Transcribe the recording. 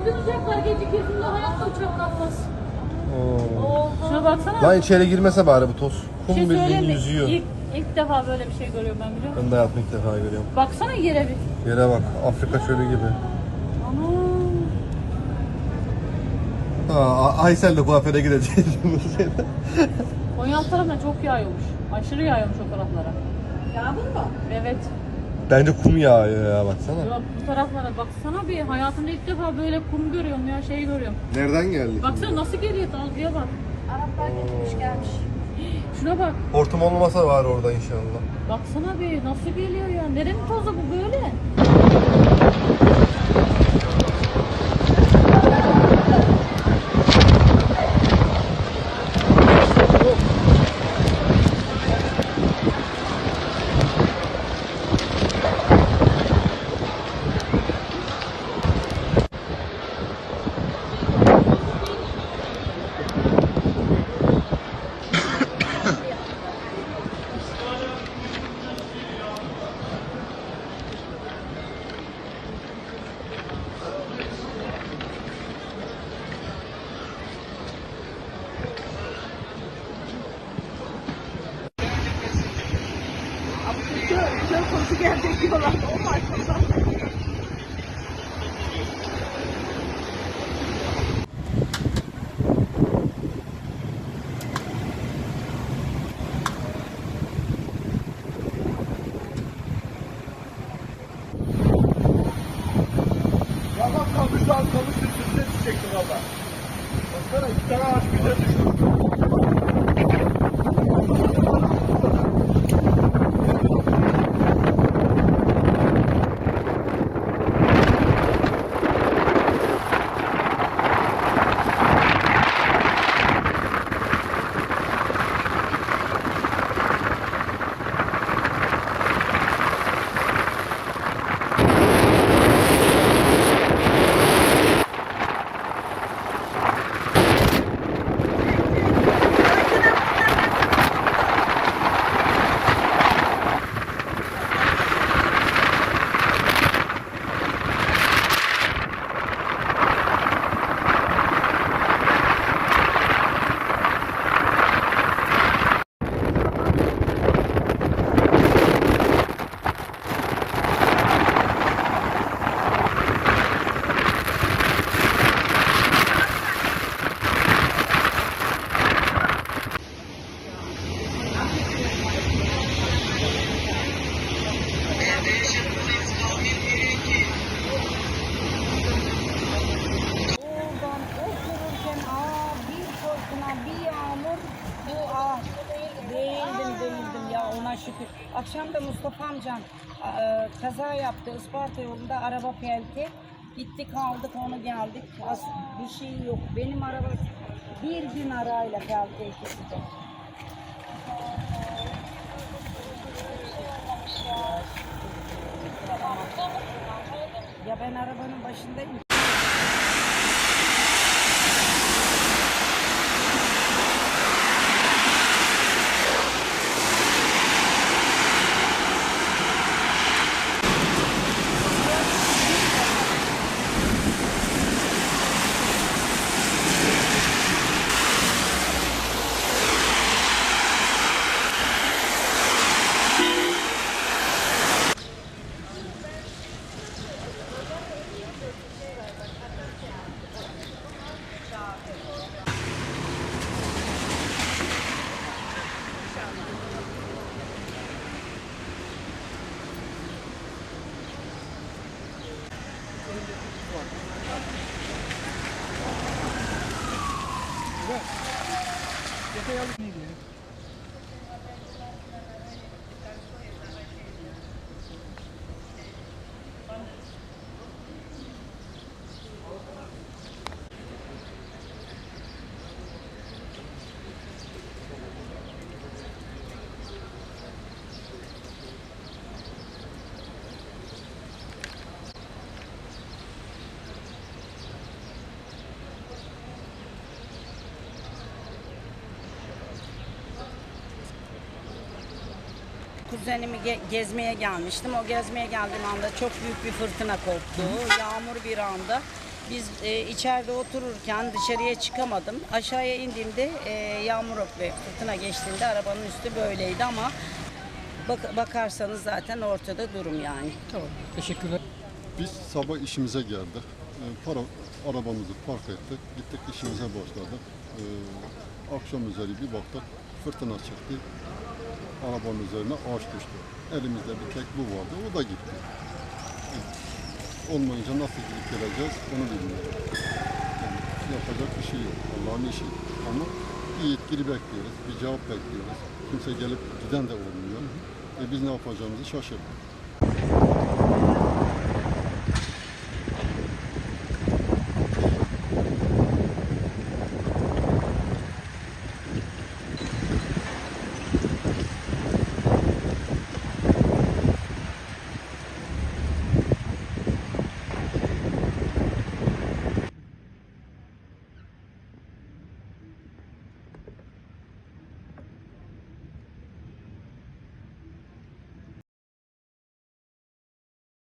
Bütün uçaklar gece gözünde hayatta uçak kalkmaz. Oo. Şuna baksana. Lan içeri girmese bari bu toz. Kum şey bildiğin mi? yüzüyor. İlk, ilk defa böyle bir şey görüyorum ben biliyor musun? Ben de hayatımda ilk defa görüyorum. Baksana yere bir. Yere bak. Afrika çölü gibi. Ana. Ha, Aysel de kuaföre gideceğiz. Konya alt tarafına çok yağıyormuş. Aşırı yağıyormuş o taraflara. Yağmur mu? Evet. Bence kum yağıyor ya baksana. Ya bu taraflara baksana bir hayatımda ilk defa böyle kum görüyorum ya şey görüyorum. Nereden geldi? Baksana nasıl geliyor dalgaya bak. Araplar getirmiş gelmiş. Şuna bak. Hortum olmasa var orada inşallah. Baksana bir nasıl geliyor ya. Nerenin tozu bu böyle? Çok kokusu gelecek diyorlar. O farkında. Valla kamış al kamış üstüne düşecekti valla. Baksana iki tane ağaç bize düştü. Oradan otururken aa bir fırtına bir yağmur bu ah değildim değildim ya ona şükür. Akşam da Mustafa amcam e, kaza yaptı Isparta yolunda araba pelti. Gittik aldık onu geldik. As, bir şey yok. Benim araba bir gün arayla pelti ikisi de. Ya ben arabanın başındayım. Vem. Você tem algo comigo. Kuzenimi ge- gezmeye gelmiştim. O gezmeye geldiğim anda çok büyük bir fırtına koptu. Yağmur bir anda. Biz e, içeride otururken dışarıya çıkamadım. Aşağıya indiğimde e, yağmur ve fırtına geçtiğinde arabanın üstü böyleydi ama bak- bakarsanız zaten ortada durum yani. Tamam. Teşekkürler. Biz sabah işimize geldik. Ee, Para, arabamızı park ettik. Gittik işimize başladık. Ee, akşam üzeri bir baktık. Fırtına çıktı. Arabanın üzerine ağaç düştü. Elimizde bir tek bu vardı. O da gitti. Olmayınca nasıl gidip geleceğiz onu bilmiyorum. Yani yapacak bir şey yok. Allah'ın işi. Ama bir yetkili bekliyoruz. Bir cevap bekliyoruz. Kimse gelip giden de olmuyor. E biz ne yapacağımızı şaşırdık.